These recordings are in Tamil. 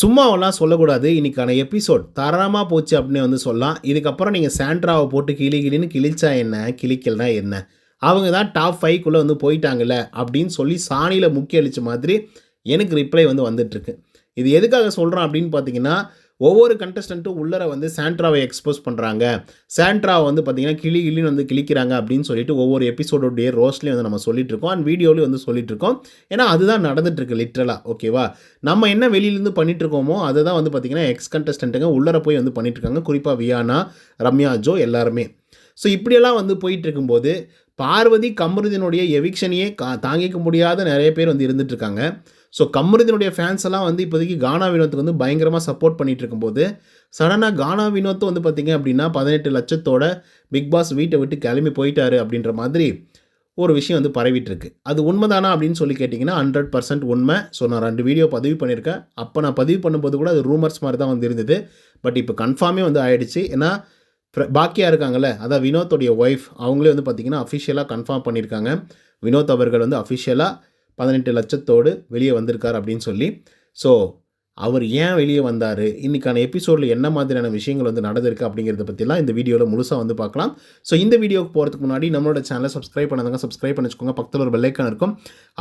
சும்மாவெல்லாம் சொல்லக்கூடாது. இன்னைக்கான எபிசோட் தரமாக போச்சு அப்படின்னு வந்து சொல்லலாம். இதுக்கப்புறம் நீங்கள் சாண்ட்ராவை போட்டு கிளி கிளின்னு கிழிச்சா என்ன? கிளிக்கல்னா என்ன? அவங்க தான் டாப் ஃபைவ்க்குள்ளே வந்து போயிட்டாங்கல்ல அப்படின்னு சொல்லி சாணியில் முக்கிய அளித்த மாதிரி எனக்கு ரிப்ளை வந்து வந்துட்டுருக்கு இது எதுக்காக சொல்கிறோம் அப்படின்னு பார்த்தீங்கன்னா ஒவ்வொரு கண்டஸ்டண்ட்டும் உள்ளர வந்து சாண்ட்ராவை எக்ஸ்போஸ் பண்ணுறாங்க சாண்ட்ராவை வந்து பார்த்தீங்கன்னா கிளி கிளின்னு வந்து கிழிக்கிறாங்க அப்படின்னு சொல்லிட்டு ஒவ்வொரு எபிசோடோடைய ரோஸ்லேயும் வந்து நம்ம சொல்லிட்டு இருக்கோம். அண்ட் வீடியோலையும் வந்து சொல்லிட்டு இருக்கோம். ஏன்னா அதுதான் நடந்துட்டுருக்கு லிட்ரலாக ஓகேவா நம்ம என்ன வெளியிலேருந்து பண்ணிட்டு இருக்கோமோ அதை தான் வந்து பார்த்தீங்கன்னா எக்ஸ் கண்டஸ்டண்ட்டுங்க உள்ளர போய் வந்து பண்ணிட்டு இருக்காங்க. குறிப்பாக வியானா ரம்யா ஜோ எல்லாருமே. ஸோ இப்படியெல்லாம் வந்து போயிட்டு இருக்கும்போது பார்வதி கமருதினுடைய எவிக்ஷனையே கா தாங்கிக்க முடியாத நிறைய பேர் வந்து இருந்துட்டு இருக்காங்க. ஸோ கமருதினுடைய ஃபேன்ஸ் எல்லாம் வந்து இப்போதைக்கு கானா வினோத்துக்கு வந்து பயங்கரமாக சப்போர்ட் பண்ணிகிட்டு இருக்கும்போது சடனாக கானா வினோத்தும் வந்து பார்த்தீங்க அப்படின்னா பதினெட்டு லட்சத்தோட பிக் பாஸ் வீட்டை விட்டு கிளம்பி போயிட்டாரு அப்படின்ற மாதிரி ஒரு விஷயம் வந்து பரவிட்டுருக்கு. அது உண்மைதானா அப்படின்னு சொல்லி கேட்டிங்கன்னா ஹண்ட்ரட் பர்சன்ட் உண்மை. ஸோ நான் ரெண்டு வீடியோ பதிவு பண்ணியிருக்கேன். அப்போ நான் பதிவு பண்ணும்போது கூட அது ரூமர்ஸ் மாதிரி தான் வந்து இருந்தது. பட் இப்போ கன்ஃபார்மே வந்து ஆயிடுச்சு. ஏன்னா பாக்கியாக பாக்கியா இருக்காங்கல்ல அதான் வினோத்தோடைய ஒய்ஃப் அவங்களே வந்து பார்த்தீங்கன்னா அஃபிஷியலாக கன்ஃபார்ம் பண்ணியிருக்காங்க. வினோத் அவர்கள் வந்து அஃபிஷியலாக பதினெட்டு லட்சத்தோடு வெளியே வந்திருக்கார் அப்படின்னு சொல்லி. ஸோ அவர் ஏன் வெளியே வந்தார்? இன்றைக்கான எபிசோடில் என்ன மாதிரியான விஷயங்கள் வந்து நடந்திருக்கு அப்படிங்கிறத பற்றிலாம் இந்த வீடியோவில் முழுசாக வந்து பார்க்கலாம். ஸோ இந்த வீடியோக்கு போகிறதுக்கு முன்னாடி நம்மளோட சேனலை சப்ஸ்கிரைப் பண்ணதாங்க சப்ஸ்கிரைப் பண்ணி வச்சுக்கோங்க பக்கத்தில் ஒரு பெல்லைக்கான் இருக்கும்.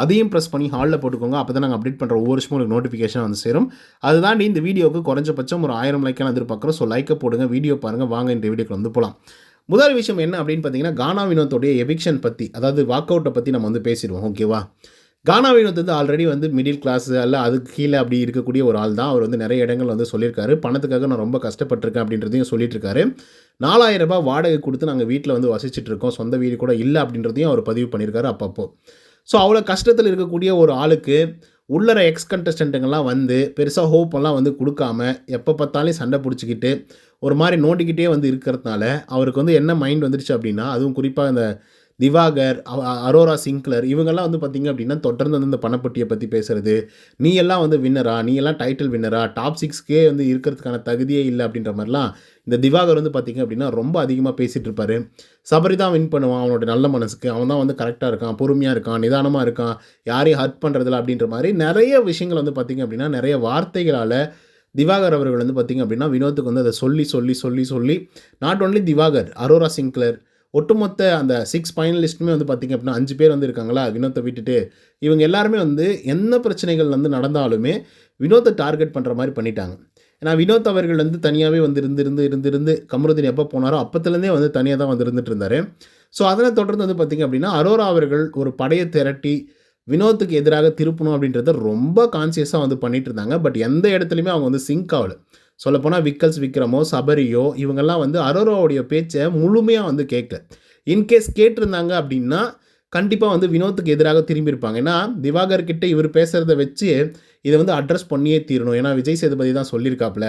அதையும் ப்ரெஸ் பண்ணி ஹாலில் போட்டுக்கோங்க. அப்போ தான் நாங்கள் அப்டேட் பண்ணுற ஒவ்வொரு விஷயமும் உங்களுக்கு நோட்டிஃபிகேஷன் வந்து சேரும். அதுதாண்டி இந்த வீடியோவுக்கு குறைஞ்சபட்சம் ஒரு ஆயிரம் லைக்கான எதிர்பார்க்குறோம். ஸோ லைக்கை போடுங்க வீடியோ பாருங்கள் வாங்க இந்த வீடியோக்கு வந்து போகலாம் முதல் விஷயம் என்ன அப்படின்னு பார்த்தீங்கன்னா கானா வினோத்தோடைய எவிக்ஷன் பற்றி அதாவது வாக் அவுட்டை பற்றி நம்ம வந்து பேசிடுவோம். ஓகேவா கானாவினோத் வந்து ஆல்ரெடி வந்து மிடில் கிளாஸ் அல்ல அதுக்கு கீழே அப்படி இருக்கக்கூடிய ஒரு ஆள் தான். அவர் வந்து நிறைய இடங்கள் வந்து சொல்லியிருக்காரு. பணத்துக்காக நான் ரொம்ப கஷ்டப்பட்டிருக்கேன் அப்படின்றதையும் சொல்லிட்டுருக்காரு. நாலாயிரம் ரூபாய் வாடகை கொடுத்து நாங்கள் வீட்டில் வந்து வசிச்சுட்டு இருக்கோம் சொந்த வீடு கூட இல்லை அப்படின்றதையும் அவர் பதிவு பண்ணியிருக்காரு அப்பப்போ. ஸோ அவ்வளோ கஷ்டத்தில் இருக்கக்கூடிய ஒரு ஆளுக்கு உள்ளர எக்ஸ் கண்டஸ்டண்ட்டுங்கெல்லாம் வந்து பெருசாக ஹோப்பெல்லாம் வந்து கொடுக்காம எப்போ பார்த்தாலும் சண்டை பிடிச்சிக்கிட்டு ஒரு மாதிரி நோண்டிக்கிட்டே வந்து இருக்கிறதுனால அவருக்கு வந்து என்ன மைண்ட் வந்துடுச்சு அப்படின்னா அதுவும் குறிப்பாக இந்த திவாகர் அரோரா சிங்க்லர் இவங்கெல்லாம் வந்து பார்த்தீங்க அப்படின்னா தொடர்ந்து வந்து இந்த பணப்பட்டியை பற்றி பேசுகிறது நீ எல்லாம் வந்து வின்னரா நீ எல்லாம் டைட்டில் வின்னரா டாப் சிக்ஸ்க்கே வந்து இருக்கிறதுக்கான தகுதியே இல்லை அப்படின்ற மாதிரிலாம் இந்த திவாகர் வந்து பார்த்திங்க அப்படின்னா ரொம்ப அதிகமாக பேசிகிட்டு இருப்பாரு. சபரி தான் வின் பண்ணுவான் அவனோட நல்ல மனசுக்கு. அவன் தான் வந்து கரெக்டாக இருக்கான் பொறுமையாக இருக்கான் நிதானமாக இருக்கான் யாரையும் ஹர்ட் பண்ணுறதில்ல அப்படின்ற மாதிரி நிறைய விஷயங்கள் வந்து பார்த்திங்க அப்படின்னா நிறைய வார்த்தைகளால் திவாகர் அவர்கள் வந்து பார்த்தீங்க அப்படின்னா வினோத்துக்கு வந்து அதை சொல்லி சொல்லி சொல்லி சொல்லி நாட் ஓன்லி திவாகர் அரோரா சிங்க்லர் ஒட்டுமொத்த அந்த சிக்ஸ் ஃபைனலிஸ்ட்டுமே வந்து பார்த்திங்க அப்படின்னா அஞ்சு பேர் வந்து இருக்காங்களா? வினோத்தை விட்டுட்டு. இவங்க எல்லாருமே வந்து என்ன பிரச்சனைகள் வந்து நடந்தாலுமே வினோத்தை டார்கெட் பண்ணுற மாதிரி பண்ணிட்டாங்க. ஏன்னா வினோத் அவர்கள் வந்து தனியாகவே வந்து இருந்து இருந்து இருந்து இருந்து கமருதீன் எப்போ போனாரோ அப்போத்துலேருந்தே வந்து தனியாக தான் வந்து இருந்துட்டு இருந்தார். ஸோ அதனை தொடர்ந்து வந்து பார்த்திங்க அப்படின்னா அரோரா அவர்கள் ஒரு படையை திரட்டி வினோத்துக்கு எதிராக திருப்பணும் அப்படின்றத ரொம்ப கான்சியஸாக வந்து பண்ணிகிட்டு இருந்தாங்க. பட் எந்த இடத்துலையுமே அவங்க வந்து சிங்க் ஆகலை. சொல்லப்போனால் விக்கல்ஸ் விக்ரமோ சபரியோ இவங்கெல்லாம் வந்து அரோராவுடைய பேச்சை முழுமையாக வந்து கேட்கல இன்கேஸ் கேட்டிருந்தாங்க அப்படின்னா கண்டிப்பாக வந்து வினோத்துக்கு எதிராக திரும்பியிருப்பாங்க. ஏன்னா திவாகர் கிட்டே இவர் பேசுகிறத வச்சு இதை வந்து அட்ரஸ் பண்ணியே தீரணும். ஏன்னா விஜய் சேதுபதி தான் சொல்லியிருக்காப்புல.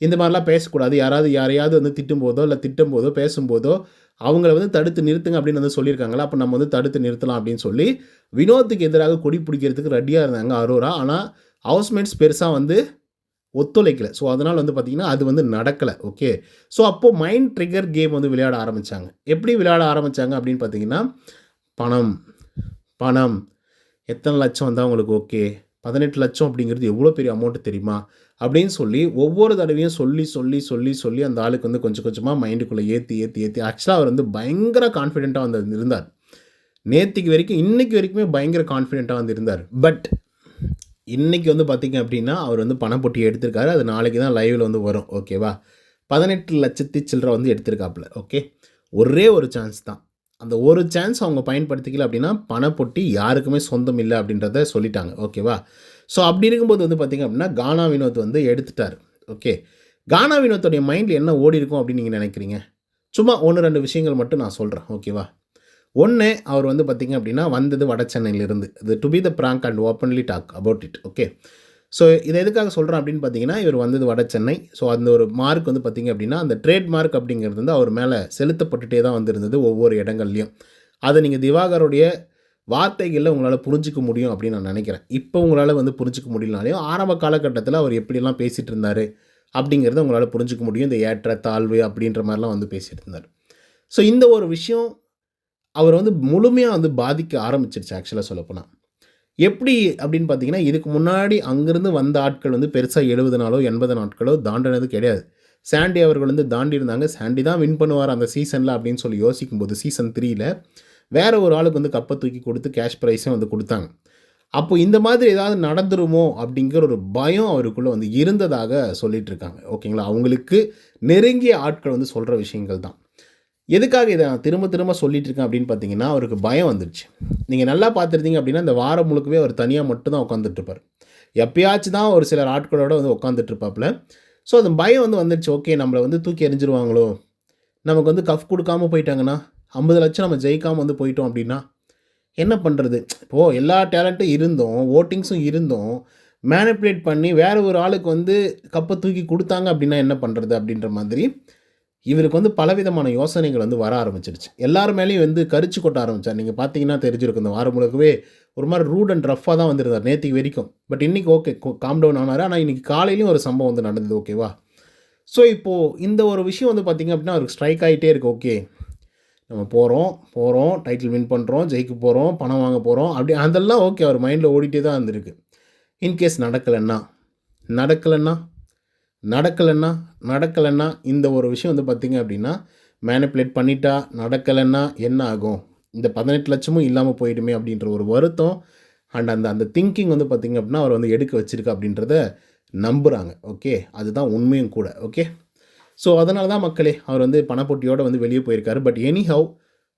இந்த மாதிரிலாம் பேசக்கூடாது. யாராவது யாரையாவது வந்து திட்டும் போதோ இல்லை திட்டும் போதோ பேசும்போதோ அவங்கள வந்து தடுத்து நிறுத்துங்க அப்படின்னு வந்து சொல்லியிருக்காங்களா? அப்போ நம்ம வந்து தடுத்து நிறுத்தலாம் அப்படின்னு சொல்லி வினோத்துக்கு எதிராக கொடி பிடிக்கிறதுக்கு ரெடியாக இருந்தாங்க அரோரா. ஆனால் ஹவுஸ்மேட்ஸ் பெருசாக வந்து ஒத்துழைக்கலை. ஸோ அதனால் வந்து பார்த்திங்கன்னா அது வந்து நடக்கலை. ஓகே ஸோ அப்போது மைண்ட் ட்ரிகர் கேம் வந்து விளையாட ஆரம்பித்தாங்க எப்படி விளையாட ஆரம்பித்தாங்க அப்படின்னு பார்த்தீங்கன்னா பணம். பணம். எத்தனை லட்சம் வந்தால் உங்களுக்கு ஓகே பதினெட்டு லட்சம் அப்படிங்கிறது எவ்வளோ பெரிய அமௌண்ட்டு தெரியுமா? அப்படின்னு சொல்லி ஒவ்வொரு தடவையும் சொல்லி சொல்லி சொல்லி சொல்லி அந்த ஆளுக்கு வந்து கொஞ்சம் கொஞ்சமாக மைண்டுக்குள்ளே ஏற்றி ஏற்றி ஏற்றி ஆக்சுவலாக அவர் வந்து பயங்கர கான்ஃபிடெண்ட்டாக வந்து இருந்தார். நேற்றுக்கு வரைக்கும் இன்றைக்கு வரைக்குமே பயங்கர கான்ஃபிடென்ட்டாக வந்து இருந்தார். பட் இன்றைக்கி வந்து பார்த்தீங்க அப்படின்னா அவர் வந்து பணப்பொட்டி எடுத்திருக்காரு. அது நாளைக்கு தான் லைவில் வந்து வரும். ஓகேவா பதினெட்டு லட்சத்தி சில்லரை வந்து எடுத்திருக்காப்புல. ஓகே ஒரே ஒரு சான்ஸ் தான். அந்த ஒரு சான்ஸ் அவங்க பயன்படுத்திக்கல அப்படின்னா பணப்பொட்டி யாருக்குமே சொந்தம் இல்லை அப்படின்றத சொல்லிட்டாங்க. ஓகேவா ஸோ அப்படி இருக்கும்போது வந்து பார்த்தீங்க அப்படின்னா கானா வினோத் வந்து எடுத்துட்டார். ஓகே கானா வினோத்துடைய மைண்டில் என்ன ஓடி இருக்கும் அப்படின்னு நீங்கள் நினைக்கிறீங்க? சும்மா ஒன்று ரெண்டு விஷயங்கள் மட்டும் நான் சொல்கிறேன் ஓகேவா ஒன்று அவர் வந்து பார்த்திங்க அப்படின்னா வந்தது வட சென்னையிலிருந்து. இது to be the frank and openly talk about it okay so இதை எதுக்காக சொல்கிறேன் அப்படின்னு பார்த்தீங்கன்னா இவர் வந்தது வட சென்னை. ஸோ அந்த ஒரு மார்க் வந்து பார்த்தீங்க அப்படின்னா அந்த ட்ரேட் மார்க் அப்படிங்கிறது வந்து அவர் மேலே செலுத்தப்பட்டுட்டே தான் வந்திருந்தது ஒவ்வொரு இடங்கள்லையும். அதை நீங்கள் திவாகருடைய வார்த்தைகளில் உங்களால் புரிஞ்சிக்க முடியும் அப்படின்னு நான் நினைக்கிறேன். இப்போ உங்களால் வந்து புரிஞ்சிக்க முடியலனாலையும் ஆரம்ப காலகட்டத்தில் அவர் எப்படிலாம் பேசிகிட்டு இருந்தார் அப்படிங்கிறத உங்களால் புரிஞ்சிக்க முடியும். இந்த ஏற்ற தாழ்வு அப்படின்ற மாதிரிலாம் வந்து பேசிகிட்டு இருந்தார். ஸோ இந்த ஒரு விஷயம் அவர் வந்து முழுமையாக வந்து பாதிக்க ஆரம்பிச்சிருச்சு ஆக்சுவலாக சொல்லப்போனால் எப்படி அப்படின்னு பார்த்தீங்கன்னா, இதுக்கு முன்னாடி அங்கேருந்து வந்த ஆட்கள் வந்து பெருசாக எழுபது நாளோ, 80 நாட்களோ தாண்டினது கிடையாது. சாண்டி அவர்கள் வந்து தாண்டியிருந்தாங்க. சாண்டி தான் வின் பண்ணுவார் அந்த சீசனில் அப்படின்னு சொல்லி யோசிக்கும்போது, சீசன் த்ரீயில் வேறு ஒரு ஆளுக்கு வந்து கப்பை தூக்கி கொடுத்து கேஷ் ப்ரைஸும் வந்து கொடுத்தாங்க அப்போ இந்த மாதிரி ஏதாவது நடந்துருமோ அப்படிங்கிற ஒரு பயம் அவருக்குள்ளே வந்து இருந்ததாக சொல்லிட்டு இருக்காங்க. ஓகேங்களா? அவங்களுக்கு நெருங்கிய ஆட்கள் வந்து சொல்கிற விஷயங்கள் தான். எதுக்காக இதை நான் திரும்ப திரும்ப சொல்லிட்டு இருக்கேன் அப்படின்னு பார்த்தீங்கன்னா, அவருக்கு பயம் வந்துருச்சு. நீங்கள் நல்லா பார்த்துருந்தீங்க அப்படின்னா, இந்த வாரம் முழுக்கவே அவர் தனியாக மட்டும்தான் தான் எப்பயாச்சும் தான் ஒரு சிலர் ஆட்களோட வந்து உட்காந்துட்ருப்பாப்புல ஸோ அந்த பயம் வந்து வந்துருச்சு. ஓகே நம்மளை வந்து தூக்கி எறிஞ்சிருவாங்களோ! நமக்கு வந்து கஃப் கொடுக்காம போயிட்டாங்கன்னா, ஐம்பது லட்சம் நம்ம ஜெயிக்காமல் வந்து போயிட்டோம் அப்படின்னா, என்ன பண்ணுறது இப்போது எல்லா டேலண்ட்டும் இருந்தோம் ஓட்டிங்ஸும் இருந்தும், மேனிப்புலேட் பண்ணி வேறு ஒரு ஆளுக்கு வந்து கப்பை தூக்கி கொடுத்தாங்க அப்படின்னா என்ன பண்ணுறது அப்படின்ற மாதிரி இவருக்கு வந்து பலவிதமான யோசனைகள் வந்து வர ஆரம்பிச்சிருச்சு. எல்லார் மேலேயும் வந்து கரிச்சு கொட்ட ஆரம்பிச்சார். நீங்கள் பார்த்தீங்கன்னா தெரிஞ்சிருக்கும். இந்த வாரம் முழுக்கவே ஒரு மாதிரி ரூட் அண்ட் ரஃபாக தான் வந்திருந்தார் நேற்றுக்கு வரைக்கும். பட் இன்றைக்கி ஓகே கொ காம் டவுன் ஆனார் ஆனால் இன்னைக்கு காலையிலையும் ஒரு சம்பவம் வந்து நடந்தது. ஓகேவா? ஸோ இப்போது இந்த ஒரு விஷயம் வந்து பார்த்தீங்க அப்படின்னா, அவருக்கு ஸ்ட்ரைக் ஆகிட்டே இருக்கு. ஓகே. நம்ம போகிறோம் போகிறோம் டைட்டில் வின் பண்ணுறோம் ஜெயிக்க போகிறோம் பணம் வாங்க போகிறோம் அப்படி அதெல்லாம் ஓகே. அவர் மைண்டில் ஓடிட்டே தான் இருந்திருக்கு. இன்கேஸ் நடக்கலைன்னா நடக்கலைன்னா நடக்கலைன்னா நடக்கலைன்னா இந்த ஒரு விஷயம் வந்து பார்த்திங்க அப்படின்னா, மேனிப்புலேட் பண்ணிட்டா, நடக்கலைன்னா என்ன ஆகும்? இந்த பதினெட்டு லட்சமும் இல்லாமல் போயிடுமே அப்படின்ற ஒரு வருத்தம் அண்ட் அந்த அந்த திங்கிங் வந்து பார்த்தீங்க அப்படின்னா, அவர் வந்து எடுக்க வச்சிருக்கு அப்படின்றத நம்புகிறாங்க ஓகே. அதுதான் உண்மையும் கூட. ஓகே. ஸோ அதனால தான் மக்களே, அவர் வந்து பணப்போட்டியோடு வந்து வெளியே போயிருக்காரு. பட் எனி ஹவ்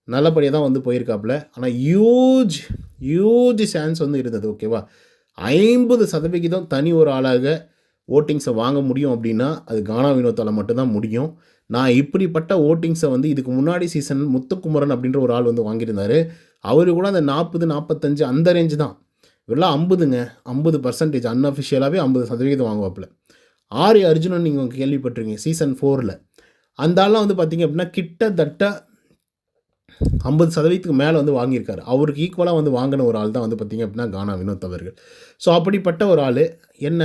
நல்லபடியாக தான் வந்து போயிருக்காப்புல. ஆனால் ஹியூஜ் ஹியூஜ் சான்ஸ் வந்து இருந்தது. ஓகேவா? 50% தனி ஒரு ஆளாக ஓட்டிங்ஸை வாங்க முடியும் அப்படின்னா, அது கானா வினோத்தால் மட்டும்தான் முடியும். நான் இப்படிப்பட்ட ஓட்டிங்ஸை வந்து இதுக்கு முன்னாடி சீசன் முத்துக்குமரன் அப்படின்ற ஒரு ஆள் வந்து வாங்கியிருந்தாரு. அவர் கூட அந்த 40, 45 அந்த ரேஞ்சு தான். இவரெல்லாம் 50ங்க. 50% அன்அஃபிஷியலாவே 50% வாங்குவாப்புல. ஆர்ய அர்ஜுனன் நீங்கள் கேள்விப்பட்டிருக்கீங்க. சீசன் ஃபோரில் அந்த ஆள்லாம் வந்து பார்த்தீங்க அப்படின்னா, கிட்டத்தட்ட ஐம்பது சதவீதத்துக்கு மேலே வந்து வாங்கியிருக்காரு. அவருக்கு ஈக்குவலாக வந்து வாங்கின ஒரு ஆள் தான் வந்து பார்த்தீங்க அப்படின்னா, கானா வினோத் அவர்கள். ஸோ அப்படிப்பட்ட ஒரு ஆள் என்ன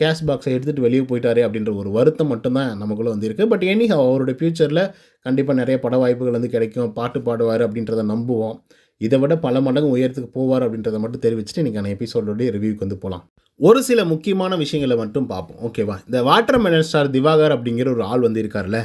கேஷ் பாக்ஸை எடுத்துட்டு வெளியே போயிட்டாரே அப்படின்ற ஒரு வருத்தம் மட்டும்தான் நமக்குள்ளே வந்திருக்கு பட் எனிஹவ் அவருடைய ஃப்யூச்சரில் கண்டிப்பாக நிறைய பட வாய்ப்புகள் வந்து கிடைக்கும். பாட்டு பாடுவார் அப்படின்றத நம்புவோம். இதை விட பல மடங்கு உயரத்துக்கு போவார் அப்படின்றத மட்டும் தெரிவிச்சுட்டு, இன்றைக்கான எபிசோடோட ரிவ்யூக்கு வந்து போகலாம் ஒரு சில முக்கியமான விஷயங்களை மட்டும் பார்ப்போம். ஓகேவா? இந்த வாட்டர்மெலன் ஸ்டார் திவாகர் அப்படிங்கிற ஒரு ஆள் வந்து இருக்கார்ல,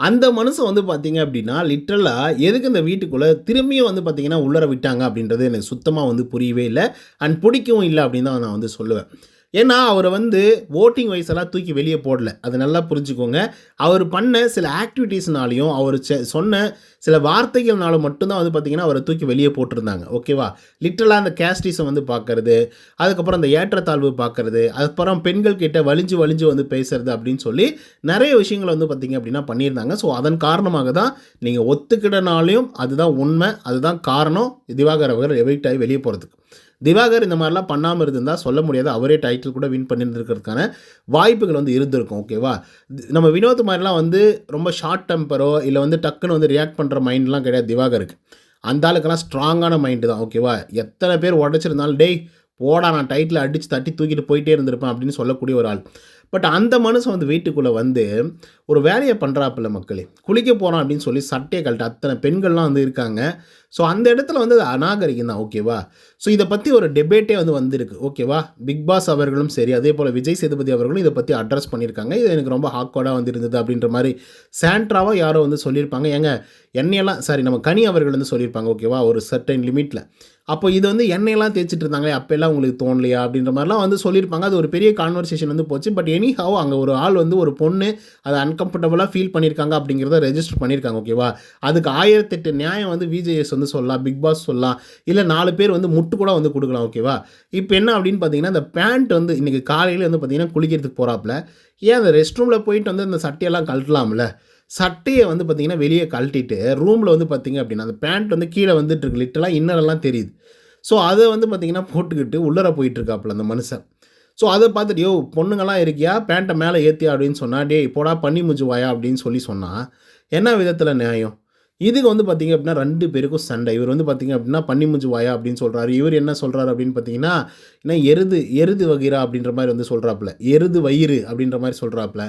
அந்த மனுஷன் வந்து பார்த்தீங்க அப்படின்னா, லிட்ரலாக எதுக்கு இந்த வீட்டுக்குள்ளே திரும்பியும் வந்து பார்த்தீங்கன்னா, உள்ளார விட்டாங்க அப்படின்றது எனக்கு சுத்தமாக வந்து புரியவே இல்லை அண்ட் பிடிக்கவும் இல்லை அப்படின்னு தான் நான் வந்து சொல்லுவேன். ஏன்னா, அவரை வந்து ஓட்டிங் வைஸ் எல்லாம் தூக்கி வெளியே போடல. அது நல்லா புரிஞ்சுக்கோங்க. அவர் பண்ண சில ஆக்டிவிட்டீஸ்னாலையும் அவர் செ சொன்ன சில வார்த்தைகள்னாலும் மட்டும்தான் வந்து பார்த்தீங்கன்னா, அவரை தூக்கி வெளியே போட்டிருந்தாங்க. ஓகேவா? லிட்டலாக அந்த கேஸ்டிஸை வந்து பார்க்குறது அதுக்கப்புறம் அந்த ஏற்றத்தாழ்வு பார்க்குறது அதுக்கப்புறம் பெண்கள் கிட்ட வலிஞ்சு வலிஞ்சு வந்து பேசுறது அப்படின்னு சொல்லி நிறைய விஷயங்கள வந்து பார்த்தீங்க அப்படின்னா பண்ணியிருந்தாங்க. ஸோ அதன் காரணமாக தான் நீங்கள் ஒத்துக்கிடனாலையும் அதுதான் உண்மை. அதுதான் காரணம் திவாகர் அவர்கள் எவிக்ட் ஆகி வெளியே போகிறதுக்கு திவாகர் இந்த மாதிரிலாம் பண்ணாமல் இருந்திருந்தால் சொல்ல முடியாது. அவரே டைட்டில் கூட வின் பண்ணியிருந்திருக்கிறதுக்கான வாய்ப்புகள் வந்து இருந்திருக்கும். ஓகேவா? நம்ம வினோத் மாதிரிலாம் வந்து ரொம்ப ஷார்ட் டெம்பரோ, இல்லை வந்து டக்குன்னு வந்து ரியாக்ட் பண்ணுற மைண்ட்லாம் கிடையாது திவாகருக்கு. அந்த ஆளுக்கெல்லாம் ஸ்ட்ராங்கான மைண்டு தான். ஓகேவா? எத்தனை பேர் உடச்சிருந்தாலும் "டேய் போடா நான் டைட்டில் அடித்து தட்டி தூக்கிட்டு போயிட்டே இருந்திருப்பேன்" அப்படின்னு சொல்லக்கூடிய ஒரு ஆள். பட் அந்த மனுஷன் வந்து வீட்டுக்குள்ளே வந்து ஒரு வேலையை பண்ணுறாப்புல மக்களே. குளிக்க போகிறான் அப்படின்னு சொல்லி சட்டையை கழட்ட அத்தனை பெண்கள்லாம் வந்து இருக்காங்க. ஸோ அந்த இடத்துல வந்து அது அநாகரிகம் தான். ஓகேவா? ஸோ இதை பற்றி ஒரு டெபேட்டே வந்து வந்திருக்கு. ஓகேவா? பிக் பாஸ் அவர்களும் சரி, அதே போல் விஜய் சேதுபதி அவர்களும் இதை பற்றி அட்ரஸ் பண்ணியிருக்காங்க. இது எனக்கு ரொம்ப ஹாக்வர்டாக வந்து இருந்தது அப்படின்ற மாதிரி சாண்ட்ராவாக யாரோ வந்து சொல்லியிருப்பாங்க. ஏங்க என்னையெல்லாம் சாரி நம்ம கனி அவர்கள் வந்து சொல்லியிருப்பாங்க. ஓகேவா? ஒரு சர்டைன் லிமிட்டில் அப்போ இது வந்து எண்ணெயெல்லாம் தேய்ச்சிட்டு இருந்தாங்களே, அப்போல்லாம் உங்களுக்கு தோணலையா? அப்படின்ற மாதிரிலாம் வந்து சொல்லியிருப்பாங்க. அது ஒரு பெரிய கான்வர்சேஷன் வந்து போச்சு. பட் எனிஹவ் அங்கே ஒரு ஆள் வந்து ஒரு பொண்ணு அதை அன்கம்ஃபர்டபுளாக ஃபீல் பண்ணியிருக்காங்க அப்படிங்கிறத ரெஜிஸ்டர் பண்ணியிருக்காங்க. ஓகேவா? அதுக்கு 1008 நியாயம் வந்து விஜேஎஸ் வந்து சொல்லலாம். பிக் பாஸ் சொல்லலாம். இல்லை நாலு பேர் வந்து முட்டு கூட வந்து கொடுக்கலாம் ஓகேவா? இப்போ என்ன அப்படின்னு பார்த்தீங்கன்னா, அந்த பேண்ட் வந்து இன்றைக்கி காலையில் வந்து பார்த்தீங்கன்னா, குளிக்கிறதுக்கு போகிறாப்புல ஏன் அந்த ரெஸ்ட் ரூமில் போயிட்டு வந்து அந்த சட்டையெல்லாம் கழட்டலாம்ல. சட்டையை வந்து பார்த்தீங்கன்னா, வெளியே கழட்டிட்டு ரூமில் வந்து பார்த்திங்க அப்படின்னா, அந்த பேண்ட் வந்து கீழே வந்துட்டு இருக்கு. இன்னரெல்லாம் தெரியுது. ஸோ அதை வந்து பார்த்திங்கன்னா போட்டுக்கிட்டு உள்ளார போயிட்டுருக்காப்புல அந்த மனுஷன். ஸோ அதை பார்த்துட்டு, யோ பொண்ணுங்கலாம் இருக்கியா? பேண்ட்டை மேலே ஏற்றியா அப்படின்னு சொன்னால் "டேய் போடா பன்னி மூஞ்சுவாயா அப்படின்னு சொல்லி சொன்னால் என்ன விதத்தில் நியாயம்? இதுக்கு வந்து பார்த்தீங்க அப்படின்னா ரெண்டு பேருக்கும் சண்டை இவர் வந்து பார்த்தீங்க அப்படின்னா பண்ணி முஞ்சுவாயா அப்படின்னு சொல்கிறாரு இவர் என்ன சொல்கிறாரு அப்படின்னு பார்த்தீங்கன்னா என்ன எருது எருது வகிரா அப்படின்ற மாதிரி வந்து சொல்கிறாப்புல எருது வயிறு அப்படின்ற மாதிரி சொல்கிறாப்புல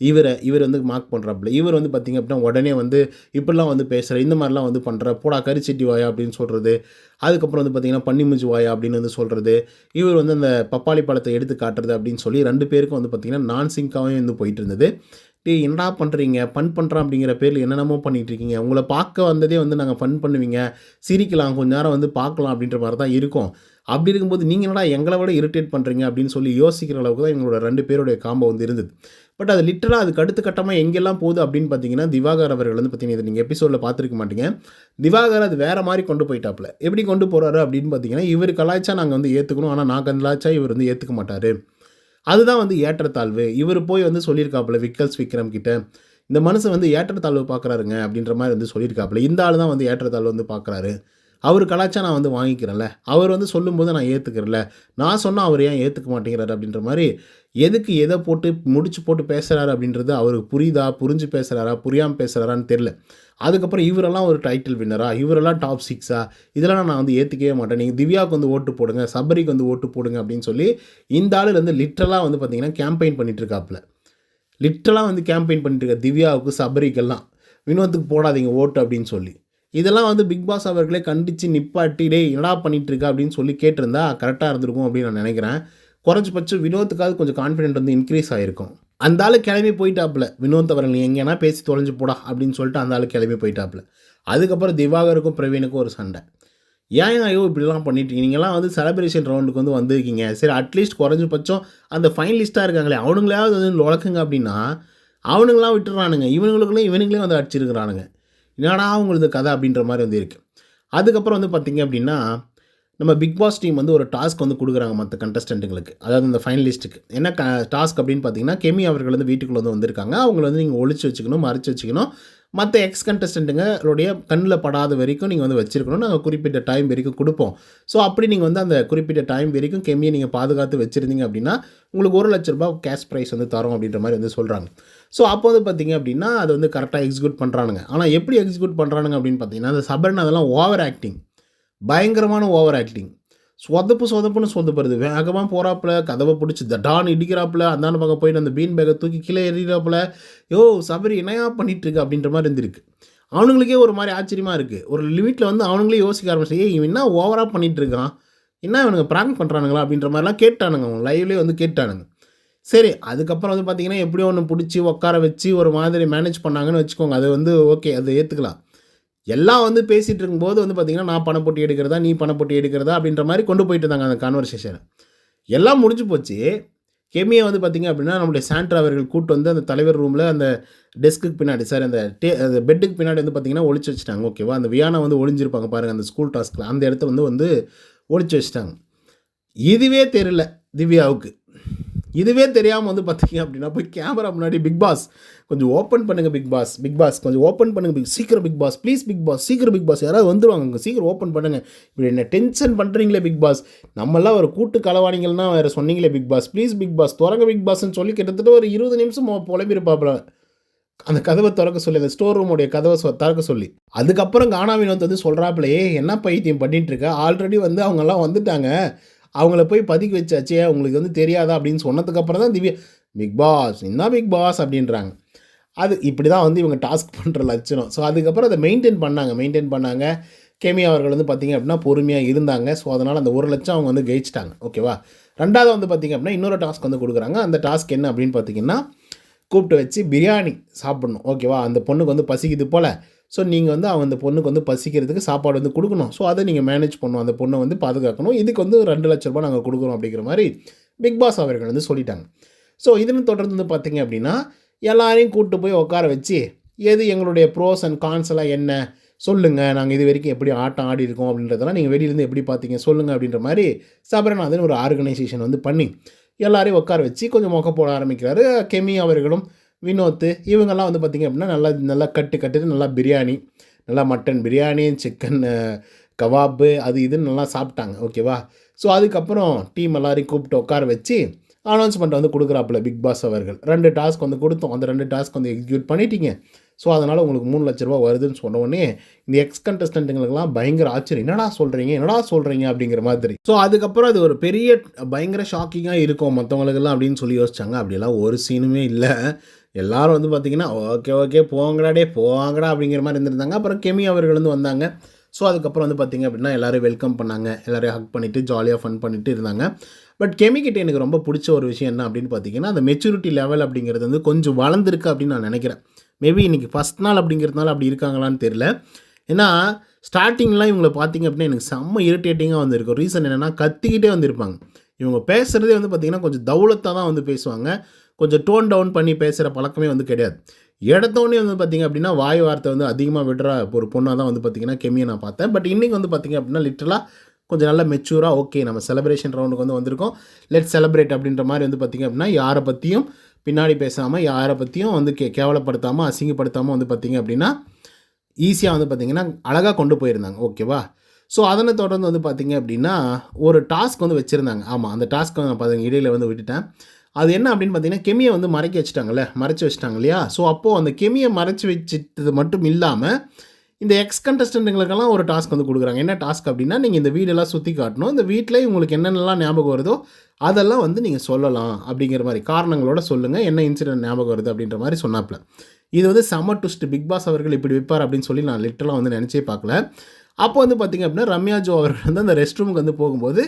இவரை இவர் வந்து மார்க் பண்ணுறாப்புல இவர் வந்து பார்த்திங்க அப்படின்னா உடனே வந்து இப்படிலாம் வந்து பேசுகிற இந்த மாதிரிலாம் வந்து பண்ணுற போடா கரிச்செட்டி வாயா அப்படின்னு சொல்கிறது அதுக்கப்புறம் வந்து பார்த்தீங்கன்னா பன்னிமுஞ்சு வாயா அப்படின்னு வந்து சொல்கிறது இவர் வந்து அந்த பப்பாளி பழத்தை எடுத்து காட்டுறது அப்படின்னு சொல்லி ரெண்டு பேருக்கும் வந்து பார்த்தீங்கன்னா நான் சிங்காகவே வந்து போயிட்டு இருந்தது. டேய் என்னடா பண்ணுறீங்க ஃபன் பண்ணுறோம் அப்படிங்கிற பேரில் என்னென்னமோ பண்ணிகிட்ருக்கீங்க உங்களை பார்க்க வந்ததே வந்து நாங்கள் ஃபன் பண்ணுவீங்க. சிரிக்கலாம். கொஞ்ச நேரம் வந்து பார்க்கலாம் அப்படின்ற மாதிரி தான் இருக்கும். அப்படி இருக்கும்போது நீங்கள் என்னடா எங்களை விட இரிட்டேட் பண்ணுறீங்க அப்படின்னு சொல்லி யோசிக்கிற அளவுக்கு தான் எங்களோட ரெண்டு பேருடைய காம்போ வந்து இருந்தது. பட் அது லிட்டராக அதுக்கு அடுத்த கட்டமாக எங்கெல்லாம் போகுது அப்படின்னு பார்த்தீங்கன்னா திவாகர் அவர்கள் வந்து பார்த்தீங்கன்னா இது நீங்கள் எபிசோடில் பார்த்துருக்க மாட்டீங்க. திவாகர் அது வேறு மாதிரி கொண்டு போயிட்டாப்புல. எப்படி கொண்டு போகிறாரு அப்படின்னு பார்த்தீங்கன்னா இவர் கலாய்ச்சா நாங்கள் வந்து ஏற்றுக்கணும் ஆனால் நான் கலாய்ச்சா இவர் வந்து ஏற்றுக்க மாட்டார். அதுதான் வந்து ஏற்றத்தாழ்வு. இவர் போய் வந்து சொல்லியிருக்காப்புல விக்கல்ஸ் விக்ரம் கிட்ட இந்த மனுஷன் வந்து ஏற்றத்தாழ்வு பார்க்குறாருங்க அப்படின்ற மாதிரி வந்து சொல்லியிருக்காப்புல. இந்த ஆள் தான் வந்து ஏற்றத்தாழ்வு வந்து பார்க்குறாரு அவர் கலாச்சா நான் வந்து வாங்கிக்கிறேன்ல. அவர் வந்து சொல்லும்போது நான் ஏற்றுக்கிறேன்ல நான் சொன்னால் அவர் ஏன் ஏற்றுக்க மாட்டேங்கிறாரு அப்படின்ற மாதிரி எதுக்கு எதை போட்டு முடிச்சு போட்டு பேசுகிறாரு அப்படின்றது அவருக்கு புரியுதா? புரிஞ்சு பேசுகிறாரா புரியாமல் பேசுகிறாரான்னு தெரில அதுக்கப்புறம் இவரெல்லாம் ஒரு டைட்டில் வின்னரா இவரெல்லாம் டாப் சிக்ஸா இதெல்லாம் நான் வந்து ஏற்றுக்கவே மாட்டேன். நீங்கள் திவ்யாவுக்கு வந்து ஓட்டு போடுங்க சபரிக்கு வந்து ஓட்டு போடுங்க அப்படின்னு சொல்லி இந்த ஆள் வந்து லிட்ரலாக வந்து பார்த்தீங்கன்னா கேம்பெயின் பண்ணிகிட்ருக்காப்புல லிட்ரலாக வந்து கேம்பெயின் பண்ணிட்டு இருக்க திவ்யாவுக்கு சபரிக்கெல்லாம் வினோத்துக்கு போடாதீங்க ஓட்டு அப்படின்னு சொல்லி. இதெல்லாம் வந்து பிக் பாஸ் அவர்களே கண்டித்து நிப்பாட்டி டே என்னடா பண்ணிட்டு அப்படின்னு சொல்லி கேட்டிருந்தா கரெக்டாக இருந்திருக்கும் அப்படின்னு நான் நினைக்கிறேன். குறைஞ்சபட்சம் வினோத்துக்காவது கொஞ்சம் கான்ஃபிடென்ட் வந்து இன்க்ரீஸ் ஆகிருக்கும் அந்த ஆள் கிளம்பி போயிட்டாப்புல. வினோத் அவர்கள் நீ எங்கேனா பேசி தொலைஞ்சு போடா அப்படின்னு சொல்லிட்டு அந்த ஆள் கிளம்பி போயிட்டாப்புல. அதுக்கப்புறம் திவாகருக்கும் பிரவீனுக்கும் ஒரு சண்டை. ஏன் ஐயோ இப்படிலாம் பண்ணிட்டு நீங்களாம் வந்து செலிப்ரேஷன் ரவுண்டுக்கு வந்து வந்திருக்கீங்க. சரி அட்லீஸ்ட் குறைஞ்சபட்சம் அந்த ஃபைனலிஸ்ட்டாக இருக்காங்களே அவனுங்களாவது வந்து உழக்குங்க அப்படின்னா அவனுங்களாம் விட்டுறானுங்க. இவனுங்களுக்குள்ளே இவனுங்களே வந்து அடிச்சிருக்கிறானுங்க. என்னடா அவங்களது கதை அப்படின்ற மாதிரி வந்து இருக்குது அதுக்கப்புறம் வந்து பார்த்திங்க அப்படின்னா நம்ம பிக் பாஸ் டீம் வந்து ஒரு டாஸ்க் வந்து கொடுக்குறாங்க மற்ற கண்டஸ்டண்ட்டுங்களுக்கு அதாவது இந்த ஃபைனலிஸ்ட்டுக்கு என்ன க டாஸ்க் அப்படின்னு பார்த்தீங்கன்னா கெமி அவர்கள் வந்து வீட்டுக்குள்ளே வந்து வந்திருக்காங்க. அவங்கள வந்து நீங்கள் ஒழிச்சு வச்சுக்கணும் மறைச்சு வச்சுக்கணும். மற்ற எக்ஸ் கண்டஸ்டண்ட்டுங்களுடைய கண்ணில் படாத வரைக்கும் நீங்கள் வந்து வச்சுருக்கணும். நாங்கள் குறிப்பிட்ட டைம் வரைக்கும் கொடுப்போம். ஸோ அப்படி நீங்கள் வந்து அந்த குறிப்பிட்ட டைம் வரைக்கும் கெமியை நீங்கள் பாதுகாத்து வச்சுருந்தீங்க அப்படின்னா உங்களுக்கு ஒரு லட்ச ரூபாய் கேஷ் ப்ரைஸ் வந்து தரோம் அப்படின்ற மாதிரி வந்து சொல்கிறாங்க ஸோ அப்போ வந்து பார்த்தீங்க அப்படின்னா அது வந்து கரெக்டாக எக்ஸிக்யூட் பண்ணுறானுங்க ஆனால் எப்படி எக்ஸிக்யூட் பண்ணுறானுங்க அப்படின்னு பார்த்தீங்கன்னா அந்த சபரன் அதெல்லாம் ஓவர் ஆக்டிங் பயங்கரமான ஓவர் ஆக்டிங் சொதப்பு சொதப்புன்னு சொதப்புறது. வேகமாக போகிறாப்புல கதவை பிடிச்சி தடான்னு இடிக்கிறாப்புல அந்தாண்ட பக்கம் போயிட்டு அந்த பீன் பேக்கை தூக்கி கீழே எறிகிறாப்புல. யோ சபரி என்னையா பண்ணிகிட்ருக்கு அப்படின்ற மாதிரி இருந்திருக்கு. அவனுங்களுக்கே ஒரு மாதிரி ஆச்சரியமாக இருக்குது ஒரு லிமிட்டில் வந்து அவனுங்களே யோசிக்க ஆரம்பிச்சு ஏய் இவன் என்ன ஓவராக பண்ணிகிட்ருக்கான் என்ன இவனுங்க ப்ராங்க் பண்ணுறானுங்களா அப்படின்ற மாதிரிலாம் கேட்டானுங்க. அவன் லைவ்லேயே வந்து கேட்டானுங்க. சரி அதுக்கப்புறம் வந்து பார்த்திங்கன்னா எப்படியோ ஒன்று பிடிச்சி உட்கார வச்சு ஒரு மாதிரி மேனேஜ் பண்ணாங்கன்னு வச்சுக்கோங்க. அது வந்து ஓகே அதை ஏற்றுக்கலாம் எல்லாம் வந்து பேசிகிட்டு இருக்கும்போது வந்து பார்த்திங்கன்னா நான் பணம் போட்டி எடுக்கிறதா நீ பணம் போட்டி எடுக்கிறதா அப்படின்ற மாதிரி கொண்டு போயிட்டு இருந்தாங்க அந்த கான்வர்சேஷனை எல்லாம் முடிஞ்சு போச்சு. கெமியை வந்து பார்த்திங்க அப்படின்னா நம்மளுடைய சாண்ட்ரா அவர்கள் கூட்டு வந்து அந்த தலைவர் ரூமில் அந்த டெஸ்க்குக்கு பின்னாடி சார் அந்த டே அந்த பெட்டுக்கு பின்னாடி வந்து பார்த்திங்கன்னா ஒழிச்சு வச்சுட்டாங்க. ஓகேவா அந்த வியானா வந்து ஒழிஞ்சிருப்பாங்க பாருங்கள் அந்த ஸ்கூல் டாஸ்கில் அந்த இடத்த வந்து வந்து ஒழிச்சு வச்சுட்டாங்க. இதுவே தெரியல திவ்யாவுக்கு. இதுவே தெரியாமல் வந்து பார்த்தீங்க அப்படின்னா போய் கேமரா முன்னாடி பிக் பாஸ் கொஞ்சம் ஓப்பன் பண்ணுங்கள் பிக் பாஸ் பிக் பாஸ் கொஞ்சம் ஓப்பன் பண்ணுங்கள் பிக் சீக்கிரம் big boss please big boss சீக்கிரம் பிக் பாஸ் யாராவது வந்துடுவாங்க சீக்கிரம் ஓப்பன் பண்ணுங்கள் இப்படி என்ன டென்ஷன் பண்ணுறீங்களே பிக் பாஸ் நம்மளாம் ஒரு கூட்டு களவாணிகள்னா வேறு சொன்னீங்களே big boss please big boss திறங்க பிக் பாஸ்ன்னு சொல்லி கிட்டத்தட்ட ஒரு இருபது நிமிஷம் புலம்பிருப்பாப்புல அந்த கதவை திறக்க சொல்லி அந்த ஸ்டோர் ரூமுடைய கதவை சொ திறக்க சொல்லி. அதுக்கப்புறம் கானா வினோத் வந்து சொல்கிறாப்புலையே என்ன பைத்தியம் பண்ணிட்டு இருக்க? ஆல்ரெடி வந்து அவங்கெல்லாம் வந்துட்டாங்க. அவங்கள போய் பதுக்கி வச்சாச்சே உங்களுக்கு வந்து தெரியாதா அப்படின்னு சொன்னதுக்கப்புறம் தான் திவ்யா பிக் பாஸ் என்ன பிக் பாஸ் அப்படின்றாங்க. அது இப்படி தான் வந்து இவங்க டாஸ்க் பண்ணுற லட்சணம். ஸோ அதுக்கப்புறம் அதை மெயின்டைன் பண்ணாங்க மெயின்டைன் பண்ணாங்க. கேமி அவர்கள் வந்து பார்த்திங்க அப்படின்னா பொறுமையாக இருந்தாங்க. ஸோ அதனால் அந்த ஒரு லட்சம் அவங்க வந்து ஜெயிச்சிட்டாங்க ஓகேவா ரெண்டாவது வந்து பார்த்திங்க அப்படின்னா இன்னொரு டாஸ்க் வந்து கொடுக்குறாங்க. அந்த டாஸ்க் என்ன அப்படின்னு பார்த்தீங்கன்னா கூப்பிட்டு வச்சு பிரியாணி சாப்பிட்ணும். ஓகேவா அந்த பொண்ணுக்கு வந்து பசிக்குது போல். ஸோ நீங்கள் வந்து அவன் அந்த பொண்ணுக்கு வந்து பசிக்கிறதுக்கு சாப்பாடு வந்து கொடுக்கணும். ஸோ அதை நீங்கள் மேனேஜ் பண்ணணும். அந்த பொண்ணை வந்து பாதுகாக்கணும். இதுக்கு வந்து ரெண்டு லட்ச ரூபாய் நாங்கள் கொடுக்குறோம் அப்படிங்கிற மாதிரி பிக் பாஸ் அவர்கள் வந்து சொல்லிட்டாங்க. ஸோ இதன் தொடர்ந்து வந்து பார்த்தீங்க அப்படின்னா எல்லாரையும் கூப்பிட்டு போய் உட்கார வச்சு எது எங்களுடைய ப்ரோஸ் அண்ட் கான்ஸ் எல்லாம் என்ன? சொல்லுங்கள் நாங்கள் இது வரைக்கும் எப்படி ஆட்டம் ஆடி இருக்கோம் அப்படின்றதெல்லாம் நீங்கள் வெளியிலேருந்து எப்படி பார்த்தீங்க சொல்லுங்கள் அப்படின்ற மாதிரி சபரநாதன் ஒரு ஆர்கனைசேஷன் வந்து பண்ணி எல்லாரையும் உட்கார வச்சு கொஞ்சம் மொக்க போட ஆரம்பிக்கிறாரு. கெமி அவர்களும் வினோத்து இவங்கெல்லாம் வந்து பார்த்திங்க அப்படின்னா நல்லா நல்லா கட்டு கட்டுட்டு நல்லா பிரியாணி நல்லா மட்டன் பிரியாணி சிக்கன் கவாப்பு அது இதுன்னு நல்லா சாப்பிட்டாங்க. ஓகேவா ஸோ அதுக்கப்புறம் டீம் எல்லாரையும் கூப்பிட்டு உட்கார வச்சு அனௌன்ஸ்மெண்ட் வந்து கொடுக்குறாப்புல பிக் பாஸ் அவர்கள். ரெண்டு டாஸ்க் வந்து கொடுத்தோம். அந்த ரெண்டு டாஸ்க் வந்து எக்ஸிக்யூட் பண்ணிட்டீங்க. ஸோ அதனால் உங்களுக்கு மூணு லட்ச ரூபா வருதுன்னு சொன்ன உடனே இந்த எக்ஸ் கண்டஸ்டன்ட்டுங்களுக்கெல்லாம் பயங்கர ஆச்சரியம். என்னடா சொல்கிறீங்க என்னடா சொல்கிறீங்க அப்படிங்கிற மாதிரி. ஸோ அதுக்கப்புறம் அது ஒரு பெரிய பயங்கர ஷாக்கிங்காக இருக்கும் மற்றவங்களுக்கெல்லாம் அப்படின்னு சொல்லி யோசிச்சாங்க. அப்படிலாம் ஒரு சீனுமே இல்லை. எல்லாரும் வந்து பார்த்திங்கன்னா ஓகே ஓகே போங்கடா டே போங்கடா அப்படிங்கிற மாதிரி இருந்திருந்தாங்க. அப்புறம் கெமி அவர்கள் வந்து வந்தாங்க. ஸோ அதுக்கப்புறம் வந்து பார்த்திங்க அப்படின்னா எல்லோரும் வெல்கம் பண்ணாங்க. எல்லோரையும் ஹக் பண்ணிவிட்டு ஜாலியாக ஃபன் பண்ணிட்டு இருந்தாங்க. பட் கெமிக்கிட்ட எனக்கு ரொம்ப பிடிச்ச ஒரு விஷயம் என்ன அப்படின்னு பார்த்தீங்கன்னா அந்த மெச்சூரிட்டி லெவல் அப்படிங்கிறது வந்து கொஞ்சம் வளர்ந்துருக்கு அப்படின்னு நான் நினைக்கிறேன். மேபி இன்றைக்கி ஃபஸ்ட் நாள் அப்படிங்கிறதுனால அப்படி இருக்காங்களான்னு தெரில ஏன்னா ஸ்டார்டிங்லாம் இவங்களை பார்த்தீங்க அப்படின்னா எனக்கு செம்ம இரிட்டேட்டிங்காக வந்திருக்கும் ரீசன் என்னென்னா கத்திக்கிட்டே வந்திருப்பாங்க. இவங்க பேசுகிறதே வந்து பார்த்திங்கன்னா கொஞ்சம் தௌலத்தாக தான் வந்து பேசுவாங்க. கொஞ்சம் டோன் டவுன் பண்ணி பேசுகிற பழக்கமே வந்து கிடையாது. எடுத்தோடனே வந்து பார்த்திங்க அப்படின்னா வாய் வார்த்தை வந்து அதிகமாக விடுற ஒரு பொண்ணாக தான் வந்து பார்த்திங்கன்னா கெமியை நான் பார்த்தேன். பட் இன்றைக்கி வந்து பார்த்திங்க அப்படின்னா லிட்டலாக கொஞ்சம் நல்லா மெச்சூராக ஓகே நம்ம செலிப்ரேஷன் ரவுண்டுக்கு வந்து வந்திருக்கோம். லெட் செலிப்ரேட் அப்படின்ற மாதிரி வந்து பார்த்திங்க அப்படின்னா யாரை பற்றியும் பின்னாடி பேசாமல் யாரை பற்றியும் வந்து கே கேவலப்படுத்தாமல் அசிங்கப்படுத்தாமல் வந்து பார்த்திங்க அப்படின்னா ஈஸியாக வந்து பார்த்திங்கன்னா அழகாக கொண்டு போயிருந்தாங்க. ஓகேவா ஸோ அதனை தொடர்ந்து வந்து பார்த்திங்க அப்படின்னா ஒரு டாஸ்க் வந்து வச்சுருந்தாங்க. ஆமாம் அந்த டாஸ்க் வந்து நான் பார்த்திங்க இடையில வந்து விட்டுட்டேன். அது என்ன அப்படின்னு பார்த்தீங்கன்னா கெமியை வந்து மறைக்க வச்சுட்டாங்கல்ல மறைச்சி வச்சுட்டாங்க இல்லையா? ஸோ அப்போது அந்த கெமியை மறைச்சி வச்சுட்டது மட்டும் இல்லாமல் இந்த எக்ஸ் கண்டஸ்டண்ட்டுங்களுக்கெல்லாம் ஒரு டாஸ்க் வந்து கொடுக்குறாங்க. என்ன டாஸ்க் அப்படின்னா நீங்கள் இந்த வீடெல்லாம் சுற்றி காட்டணும். இந்த வீட்டில் உங்களுக்கு என்னென்னலாம் ஞாபகம் வருதோ அதெல்லாம் வந்து நீங்கள் சொல்லலாம் அப்படிங்கிற மாதிரி காரணங்களோட சொல்லுங்கள் என்ன இன்சிடென்ட் ஞாபகம் வருது அப்படின்ற மாதிரி சொன்னாப்பில். இது வந்து சம்மர் டுஸ்ட் பிக் பாஸ் அவர்கள் இப்படி விற்பார் அப்படின்னு சொல்லி நான் லிட்டலாக வந்து நினச்சே பார்க்கல. அப்போ வந்து பார்த்திங்க அப்படின்னா ரம்யா ஜோ அவர்கள் வந்து அந்த ரெஸ்ட் ரூமுக்கு வந்து போகும்போது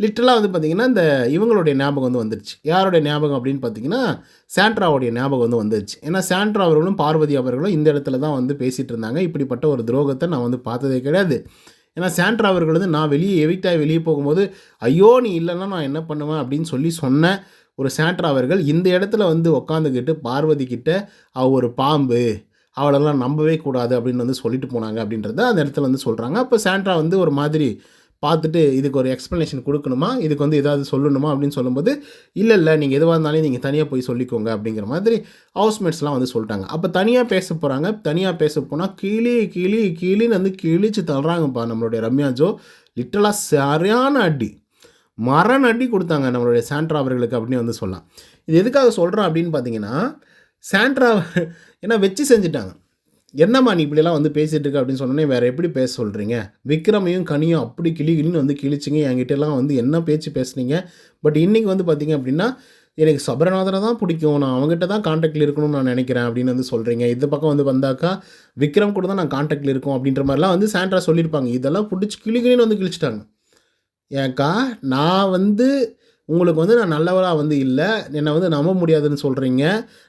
லிட்டலாக வந்து பார்த்திங்கன்னா இந்த இவங்களுடைய ஞாபகம் வந்து வந்துருச்சு. யாருடைய ஞாபகம் அப்படின்னு பார்த்தீங்கன்னா சாண்ட்ராவுடைய ஞாபகம் வந்து வந்துருச்சு. ஏன்னா சாண்ட்ரா அவர்களும் பார்வதி அவர்களும் இந்த இடத்துல தான் வந்து பேசிகிட்டு இருந்தாங்க. இப்படிப்பட்ட ஒரு துரோகத்தை நான் வந்து பார்த்ததே கிடையாது. ஏன்னா சாண்ட்ரா அவர்கள் வந்து நான் வெளியே எவிக்டாக வெளியே போகும்போது ஐயோ நீ இல்லைன்னா நான் என்ன பண்ணுவேன் அப்படின்னு சொல்லி சொன்ன ஒரு சாண்ட்ரா அவர்கள் இந்த இடத்துல வந்து உட்காந்துக்கிட்டு பார்வதி கிட்ட அவ ஒரு பாம்பு. அவளெல்லாம் நம்பவே கூடாது அப்படின்னு வந்து சொல்லிட்டு போனாங்க அப்படின்றத அந்த இடத்துல வந்து சொல்கிறாங்க அப்போ சாண்ட்ரா வந்து ஒரு மாதிரி பார்த்துட்டு இதுக்கு ஒரு எக்ஸ்ப்ளனேஷன் கொடுக்கணுமா? இதுக்கு வந்து ஏதாவது சொல்லணுமா? அப்படின்னு சொல்லும்போது இல்லை இல்லை நீங்கள் எதுவாக இருந்தாலும் நீங்கள் தனியாக போய் சொல்லிக்கோங்க அப்படிங்கிற மாதிரி ஹவுஸ்மேட்ஸ்லாம் வந்து சொல்லிட்டாங்க. அப்போ தனியாக பேச போகிறாங்க தனியாக பேச போனால் கீழே கீழே கீழேன்னு வந்து கிழிச்சு தள்ளுறாங்கப்பா நம்மளுடைய ரம்யா ஜோ. லிட்டலாக சரியான அடி. மரண அடி கொடுத்தாங்க நம்மளுடைய சாண்ட்ரா அவர்களுக்கு அப்படின்னு வந்து சொல்லலாம். இது எதுக்காக சொல்கிறோம் அப்படின்னு பார்த்தீங்கன்னா சாண்ட்ரா ஏன்னா வச்சு செஞ்சுட்டாங்க. என்னம்மா நீ இப்படிலாம் வந்து பேசிகிட்டு இருக்க அப்படின்னு சொன்னோன்னே வேறு எப்படி பேச சொல்கிறீங்க விக்ரமையும் கனியும் அப்படி கிளி கிளின்னு வந்து கிழிச்சிங்க. என்கிட்டலாம் வந்து என்ன பேச்சு பேசுனீங்க? பட் இன்றைக்கி வந்து பார்த்திங்க அப்படின்னா எனக்கு சபரநாதனை தான் பிடிக்கும். நான் அவங்ககிட்ட தான் காண்டாக்டில் இருக்கணும்னு நான் நினைக்கிறேன் அப்படின்னு வந்து சொல்கிறீங்க இந்த பக்கம் வந்து வந்தாக்கா விக்ரம் கூட தான் நான் காண்டாக்டில் இருக்கோம் அப்படின்ற மாதிரிலாம் வந்து சாண்ட்ரா சொல்லியிருப்பாங்க. இதெல்லாம் பிடிச்சி கிளிகிளின்னு வந்து கிழிச்சிட்டாங்க. ஏக்கா நான் வந்து உங்களுக்கு வந்து நான் நல்லவராக வந்து இல்லை என்னை வந்து நம்ப முடியாதுன்னு சொல்கிறீங்க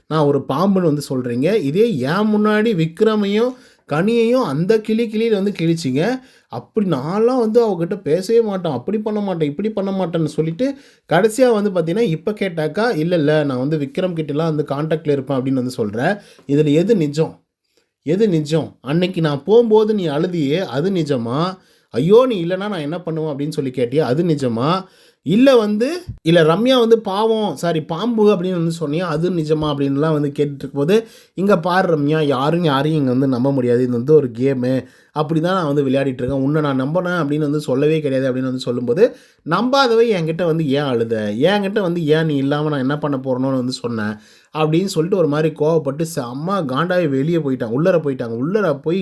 நான் ஒரு பாம்புன்னு வந்து சொல்கிறீங்க இதே ஏன் முன்னாடி விக்ரமையும் கனியையும் அந்த கிளி கிளியில் வந்து கிழிச்சிங்க. அப்படி நான்லாம் வந்து அவகிட்ட பேசவே மாட்டேன். அப்படி பண்ண மாட்டேன் இப்படி பண்ண மாட்டேன்னு சொல்லிட்டு கடைசியாக வந்து பார்த்தீங்கன்னா இப்போ கேட்டாக்கா இல்லை இல்லை நான் வந்து விக்ரம் கிட்டலாம் வந்து காண்டாக்டில் இருப்பேன் அப்படின்னு வந்து சொல்கிறேன் இதில் எது நிஜம்? எது நிஜம்? அன்னைக்கு நான் போகும்போது நீ அழுதியே அது நிஜமாக ஐயோ நீ இல்லைனா நான் என்ன பண்ணுவேன் அப்படின்னு சொல்லி கேட்டியா? அது நிஜமா? இல்லை வந்து இல்லை ரம்யா வந்து பாவம் சாரி பாம்பு அப்படின்னு வந்து சொன்னியா? அது நிஜமா அப்படின்லாம் வந்து கேட்டுட்டு போது இங்கே பாரு ரம்யா யாரும் யாரையும் இங்கே வந்து நம்ப முடியாது. இது வந்து ஒரு கேமு அப்படி தான் நான் வந்து விளையாடிட்டுருக்கேன். உன்னை நான் நம்பினேன் அப்படின்னு வந்து சொல்லவே கிடையாது அப்படின்னு வந்து சொல்லும்போது நம்பாதவை என்கிட்ட வந்து ஏன் அழுத? என்கிட்ட வந்து ஏன் நீ இல்லாமல் நான் என்ன பண்ண போகிறேன்னு வந்து சொன்னேன் அப்படின்னு சொல்லிட்டு ஒரு மாதிரி கோவப்பட்டு செம்ம காண்டாவே வெளியே போயிட்டாங்க உள்ளர போயிட்டாங்க. உள்ளர போய்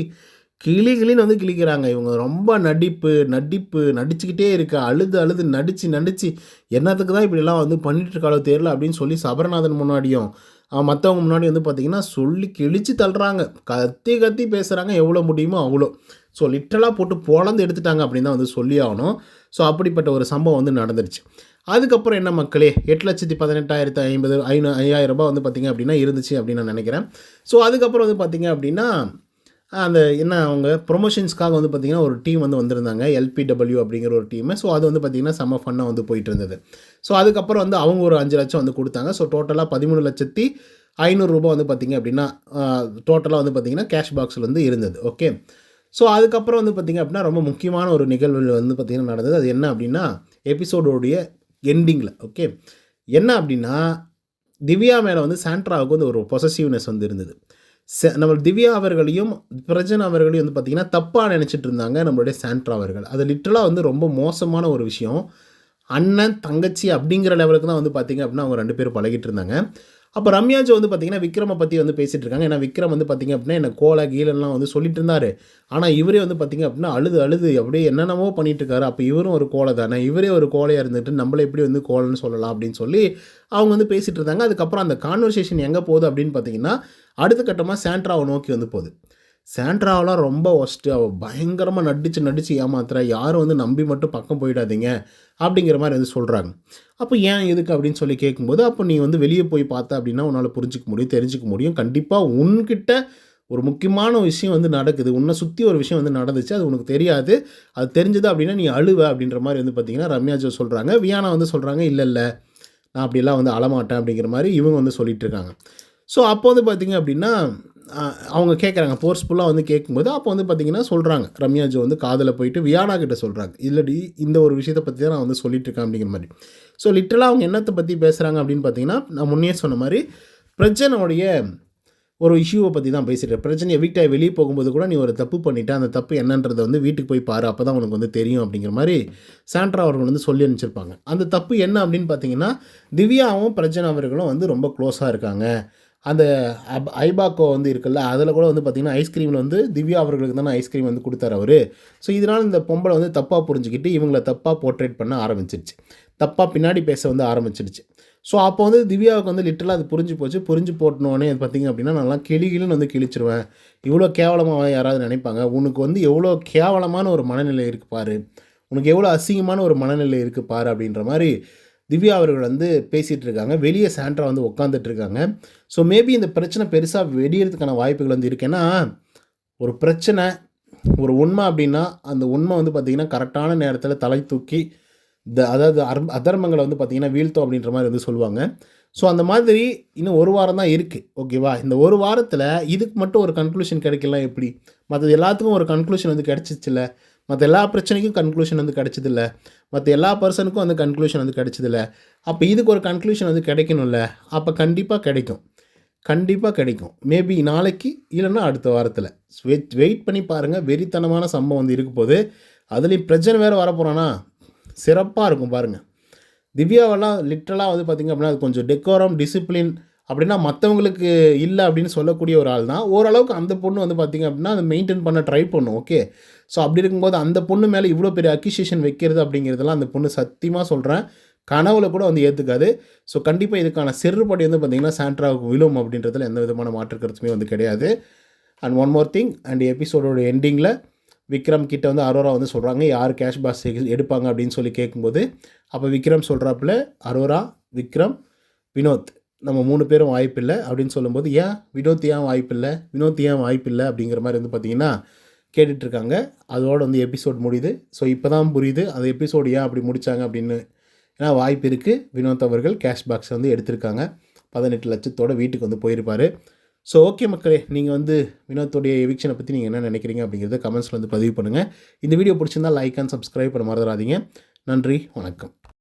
கிளி கிளின்னு வந்து கிளிக்கிறாங்க இவங்க ரொம்ப நடிப்பு நடிப்பு நடிச்சுக்கிட்டே இருக்க அழுது அழுது நடித்து நடித்து என்னத்துக்கு தான் இப்படிலாம் வந்து பண்ணிட்டு இருக்காளோ தெரியல அப்படின்னு சொல்லி சபரநாதன் முன்னாடியும் மற்றவங்க முன்னாடி வந்து பார்த்திங்கன்னா சொல்லி கிழிச்சு தள்ளுறாங்க. கத்தி கத்தி பேசுகிறாங்க எவ்வளோ முடியுமோ அவ்வளோ ஸோ லிட்டலாக போட்டு பொழந்து எடுத்துட்டாங்க அப்படின்னு தான் வந்து சொல்லி ஆகணும். ஸோ அப்படிப்பட்ட ஒரு சம்பவம் வந்து நடந்துருச்சு. அதுக்கப்புறம் என்ன மக்களே எட்டு லட்சத்தி பதினெட்டாயிரத்து ஐம்பது ஐநூ ஐயாயிரம் ரூபாய் வந்து பார்த்திங்க அப்படின்னா இருந்துச்சு அப்படின்னு நான் நினைக்கிறேன். ஸோ அதுக்கப்புறம் வந்து பார்த்திங்க அப்படின்னா அந்த என்ன அவங்க ப்ரொமோஷன்ஸ்க்காக வந்து பார்த்திங்கன்னா ஒரு டீம் வந்து வந்திருந்தாங்க. எல்பிடபிள்யூ அப்படிங்கிற ஒரு டீம் ஸோ அது வந்து பார்த்திங்கன்னா செம்ம ஃபன்னாக வந்து போயிட்டு இருந்தது. ஸோ அதுக்கப்புறம் வந்து அவங்க ஒரு அஞ்சு லட்சம் வந்து கொடுத்தாங்க. ஸோ டோட்டலாக பதிமூணு லட்சத்தி ஐநூறுரூபா வந்து பார்த்திங்க அப்படின்னா டோட்டலாக வந்து பார்த்திங்கன்னா கேஷ் பாக்ஸில் வந்து இருந்தது. ஓகே ஸோ அதுக்கப்புறம் வந்து பார்த்திங்க அப்படின்னா ரொம்ப முக்கியமான ஒரு நிகழ்வு வந்து பார்த்திங்கன்னா நடந்தது. அது என்ன அப்படின்னா எபிசோடோடைய எண்டிங்கில் ஓகே என்ன அப்படின்னா திவ்யா மேலே வந்து சாண்ட்ராவுக்கு வந்து ஒரு பொசசிவ்னஸ் வந்து இருந்தது. நம்ம திவ்யா அவர்களையும் பிரஜன் அவர்களையும் வந்து பார்த்திங்கன்னா தப்பாக நினச்சிட்டு இருந்தாங்க நம்மளுடைய சாண்ட்ரா அவர்கள். அது லிட்டலாக வந்து ரொம்ப மோசமான ஒரு விஷயம். அண்ணன் தங்கச்சி அப்படிங்கிற லெவலுக்கு தான் வந்து பார்த்திங்க அப்படின்னா அவங்க ரெண்டு பேரும் பழகிட்டு இருந்தாங்க. அப்போ ரம்யாஜ் வந்து பார்த்தீங்கன்னா விக்ரமை பற்றி வந்து பேசிகிட்டு இருக்காங்க. ஏன்னா விக்ரம் வந்து பார்த்தீங்க அப்படின்னா என்ன கோலை கீழெல்லாம் வந்து சொல்லிட்டு இருந்தார். ஆனால் இவரே வந்து பார்த்திங்க அப்படின்னா அழுது அழுது அப்படியே என்னென்னமோ பண்ணிட்டு இருக்காரு. அப்போ இவரும் ஒரு கோலை தானே. இவரே ஒரு கோலையாக இருந்துட்டு நம்மளை எப்படி வந்து கோலன்னு சொல்லலாம் அப்படின்னு சொல்லி அவங்க வந்து பேசிகிட்டு இருந்தாங்க. அதுக்கப்புறம் அந்த கான்வர்சேஷன் எங்கே போகுது அப்படின்னு பார்த்தீங்கன்னா அடுத்த கட்டமாக சாண்ட்ராவை நோக்கி வந்து போகுது. சாண்ட்ராவெலாம் ரொம்ப ஒஸ்ட்டு அவள் பயங்கரமாக நடித்து நடித்து ஏமாத்துறா. யாரும் வந்து நம்பி மட்டும் பக்கம் போயிடாதீங்க அப்படிங்கிற மாதிரி வந்து சொல்கிறாங்க அப்போ ஏன் எதுக்கு அப்படின்னு சொல்லி கேட்கும்போது அப்போ நீ வந்து வெளியே போய் பார்த்த அப்படின்னா உன்னால் புரிஞ்சிக்க முடியும் தெரிஞ்சிக்க முடியும். கண்டிப்பாக உன்கிட்ட ஒரு முக்கியமான விஷயம் வந்து நடக்குது. உன்னை சுற்றி ஒரு விஷயம் வந்து நடந்துச்சு. அது உனக்கு தெரியாது. அது தெரிஞ்சது அப்படின்னா நீ அழுவ அப்படின்ற மாதிரி வந்து பார்த்தீங்கன்னா ரம்யா ஜோ சொல்கிறாங்க வியானா வந்து சொல்கிறாங்க இல்லை இல்லை. நான் அப்படிலாம் வந்து அழமாட்டேன். அப்படிங்கிற மாதிரி இவங்க வந்து சொல்லிகிட்ருக்காங்க ஸோ அப்போ வந்து பார்த்தீங்க அப்படின்னா அவங்க கேட்குறாங்க ஃபோர்ஸ்ஃபுல்லாக வந்து கேட்கும்போது அப்போ வந்து பார்த்தீங்கன்னா சொல்கிறாங்க ரம்யா ஜோ வந்து காதில் போயிட்டு வியானா கிட்ட சொல்கிறாங்க இல்லடி இந்த ஒரு விஷயத்தை பற்றி தான் நான் வந்து சொல்லிட்டு இருக்கேன் அப்படிங்கிற மாதிரி. ஸோ லிட்டரலாக அவங்க என்னத்தை பற்றி பேசுகிறாங்க அப்படின்னு பார்த்தீங்கன்னா நான் முன்னே சொன்ன மாதிரி பிரச்சனையுடைய ஒரு இஷ்யூவை பற்றி தான் பேசிட்டேன். பிரச்சனை எவிக்டாய் வெளியே போகும்போது கூட நீ ஒரு தப்பு பண்ணிவிட்டு அந்த தப்பு என்னன்றதை வந்து வீட்டுக்கு போய் பாரு. அப்போ தான் உனக்கு வந்து தெரியும் அப்படிங்கிற மாதிரி சாண்ட்ரா அவர்கள் வந்து சொல்லி அனுப்பிச்சிருப்பாங்க. அந்த தப்பு என்ன அப்படின்னு பார்த்தீங்கன்னா திவ்யாவும் பிரஜன் அவர்களும் வந்து ரொம்ப க்ளோஸாக இருக்காங்க. அந்த அப் ஐபாக்கோ வந்து இருக்குல்ல அதில் கூட வந்து பார்த்திங்கன்னா ஐஸ்கிரீமில் வந்து திவ்யா அவர்களுக்கு தானே ஐஸ்கிரீம் வந்து கொடுத்தாரு அவர். ஸோ இதனால் இந்த பொம்பளை வந்து தப்பாக புரிஞ்சுக்கிட்டு இவங்களை தப்பாக போர்ட்ரேட் பண்ண ஆரம்பிச்சிருச்சு. தப்பாக பின்னாடி பேச வந்து ஆரம்பிச்சிடுச்சு ஸோ அப்போ வந்து திவ்யாவுக்கு வந்து லிட்டலாக அது புரிஞ்சு போச்சு. புரிஞ்சு போட்டனோடனே பார்த்திங்க அப்படின்னா நல்லா கிளிகிளின்னு வந்து கிழிச்சிருவேன். இவ்வளோ கேவலமாக யாராவது நினைப்பாங்க? உனக்கு வந்து எவ்வளோ கேவலமான ஒரு மனநிலை இருக்குது பாரு. உனக்கு எவ்வளோ அசிங்கமான ஒரு மனநிலை இருக்குது பாரு அப்படின்ற மாதிரி திவ்யா அவர்கள் வந்து பேசிகிட்டு இருக்காங்க வெளியே சாண்ட்ரா வந்து உட்காந்துட்டு இருக்காங்க ஸோ மேபி இந்த பிரச்சனை பெருசாக வெடியறதுக்கான வாய்ப்புகள் வந்து இருக்குன்னா ஒரு பிரச்சனை ஒரு உண்மை அப்படின்னா அந்த உண்மை வந்து பார்த்திங்கன்னா கரெக்டான நேரத்தில் தலை தூக்கி த அதாவது அர் அதர்மங்களை வந்து பார்த்திங்கன்னா வீழ்த்தோம் அப்படின்ற மாதிரி வந்து சொல்லுவாங்க. ஸோ அந்த மாதிரி இன்னும் ஒரு வாரம் தான் இருக்குது ஓகேவா இந்த ஒரு வாரத்தில் இதுக்கு மட்டும் ஒரு கன்க்ளூஷன் கிடைக்கலாம் எப்படி? மற்றது எல்லாத்துக்கும் ஒரு கன்க்ளூஷன் வந்து கிடச்சிச்சில்ல மற்ற எல்லா பிரச்சனைக்கும் கன்க்ளூஷன் வந்து கிடச்சதில்ல. மற்ற எல்லா பர்சனுக்கும் அந்த கன்க்ளூஷன் வந்து கிடச்சதில்ல. அப்போ இதுக்கு ஒரு கன்க்ளூஷன் வந்து கிடைக்கணும்ல. அப்போ கண்டிப்பாக கிடைக்கும். கண்டிப்பாக கிடைக்கும். மேபி நாளைக்கு இல்லைன்னா அடுத்த வாரத்தில். வெயிட் வெயிட் பண்ணி பாருங்கள் வெறித்தனமான சம்பவம் வந்து இருக்க போது அதுலேயும் பிரச்சனை வேறு வரப்போகிறோன்னா சிறப்பாக இருக்கும் பாருங்கள் திவ்யாவெல்லாம் லிட்ரலாக வந்து பார்த்திங்க அப்படின்னா அது கொஞ்சம் டெக்கோரம் டிசிப்ளின் அப்படின்னா மற்றவங்களுக்கு இல்லை அப்படின்னு சொல்லக்கூடிய ஒரு ஆள் தான் ஓரளவுக்கு அந்த பொண்ணு வந்து பார்த்திங்க அப்படின்னா அதை மெயின்டைன் பண்ண ட்ரை பண்ணும். ஓகே ஸோ அப்படி இருக்கும்போது அந்த பொண்ணு மேலே இவ்வளோ பெரிய அக்யூசியேஷன் வைக்கிறது அப்படிங்கிறதெல்லாம் அந்த பொண்ணு சத்தியமாக சொல்கிறேன் கனவுல கூட வந்து ஏற்றுக்காது ஸோ கண்டிப்பாக இதுக்கான செருப்படி வந்து பார்த்திங்கன்னா சாண்ட்ராவுக்கு விழும் அப்படின்றதுல எந்த விதமான மாற்று கருத்துமே வந்து கிடையாது. And one more thing and எபிசோடோட எண்டிங்கில் விக்ரம் கிட்ட வந்து அரோரா வந்து சொல்கிறாங்க யார் கேஷ் பாஸ் எடுப்பாங்க? அப்படின்னு சொல்லி கேட்கும்போது அப்போ விக்ரம் சொல்கிறாப்புல அரோரா விக்ரம் வினோத் நம்ம மூணு பேரும் வாய்ப்பில்லை. அப்படின்னு சொல்லும்போது ஏன்? வினோத் ஏன் வாய்ப்பில்லை? வினோத் ஏன் வாய்ப்பில்லை? அப்படிங்கிற மாதிரி வந்து பார்த்தீங்கன்னா கேட்டுட்ருக்காங்க. அதோட வந்து எபிசோட் முடியுது. ஸோ இப்போ தான் புரியுது அந்த எபிசோடு ஏன் அப்படி முடித்தாங்க அப்படின்னு. ஏன்னா வாய்ப்பு இருக்குது வினோத் அவர்கள் கேஷ் பாக்ஸ் வந்து எடுத்திருக்காங்க. பதினெட்டு லட்சத்தோட வீட்டுக்கு வந்து போயிருப்பார். ஸோ ஓகே மக்களே நீங்கள் வந்து வினோத்துடைய எவிக்ஷனை பற்றி நீங்கள் என்ன நினைக்கிறீங்க அப்படிங்கிறத கமெண்ட்ஸில் வந்து பதிவு பண்ணுங்கள் இந்த வீடியோ பிடிச்சிருந்தா லைக் அண்ட் சப்ஸ்கிரைப் பண்ண மறந்துடாதீங்க. நன்றி வணக்கம்.